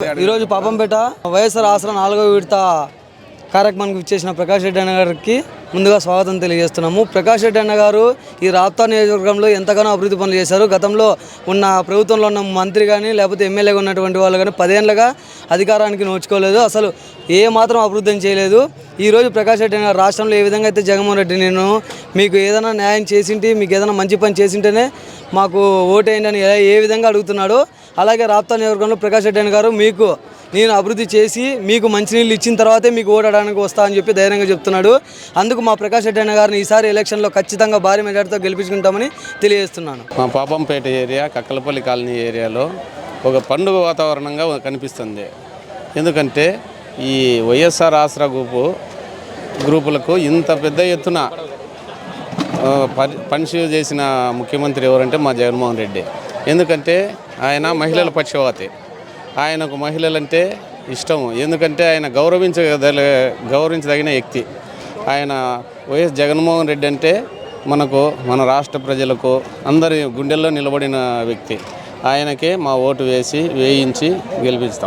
ఈరోజు పాపంపేట వైఎస్ఆర్ ఆసరా నాలుగో విడత కార్యక్రమానికి ఇచ్చేసిన ప్రకాష్ రెడ్డి అన్న గారికి ముందుగా స్వాగతం తెలియజేస్తున్నాము. ప్రకాష్ రెడ్డి అన్న గారు ఈ రాప్తా నియోజకవర్గంలో ఎంతగానో అభివృద్ధి పనులు చేశారు. గతంలో ఉన్న ప్రభుత్వంలో ఉన్న మంత్రి కానీ లేకపోతే ఎమ్మెల్యేగా ఉన్నటువంటి వాళ్ళు కానీ పదేళ్ళగా అధికారానికి నోచుకోలేదు. అసలు ఏ మాత్రం అభివృద్ధి చేయలేదు. ఈరోజు ప్రకాష్ రెడ్డి అన్న గారు రాష్ట్రంలో ఏ విధంగా అయితే జగన్మోహన్ రెడ్డి నేను మీకు ఏదైనా న్యాయం చేసింటి మీకు ఏదైనా మంచి పని చేసింటేనే మాకు ఓటేయండి అని ఏ- ఏ విధంగా అడుగుతున్నాడు అలాగే రాప్తా నియోజకవర్గంలో ప్రకాష్ రెడ్డి గారు మీకు నేను అభివృద్ధి చేసి మీకు మంచినీళ్ళు ఇచ్చిన తర్వాతే మీకు ఓడడానికి వస్తా అని చెప్పి ధైర్యంగా చెప్తున్నాడు. అందుకు మా ప్రకాష్ రెడ్డి అన్న గారిని ఈసారి ఎలక్షన్లో ఖచ్చితంగా భారీ మెజార్టీతో గెలిపించుకుంటామని తెలియజేస్తున్నాను. మా పాపంపేట ఏరియా కక్కలపల్లి కాలనీ ఏరియాలో ఒక పండుగ వాతావరణంగా కనిపిస్తుంది. ఎందుకంటే ఈ వైఎస్ఆర్ ఆసరా గ్రూపు గ్రూపులకు ఇంత పెద్ద ఎత్తున పని- పనిషి చేసిన ముఖ్యమంత్రి ఎవరంటే మా జగన్మోహన్ రెడ్డి. ఎందుకంటే ఆయన మహిళల పక్షవాతి. ఆయనకు మహిళలంటే ఇష్టము. ఎందుకంటే ఆయన గౌరవించగల గౌరవించదగిన వ్యక్తి. ఆయన వైఎస్ జగన్మోహన్ రెడ్డి అంటే మనకు మన రాష్ట్ర ప్రజలకు అందరి గుండెల్లో నిలబడిన వ్యక్తి. ఆయనకే మా ఓటు వేసి వేయించి గెలిపిస్తాం.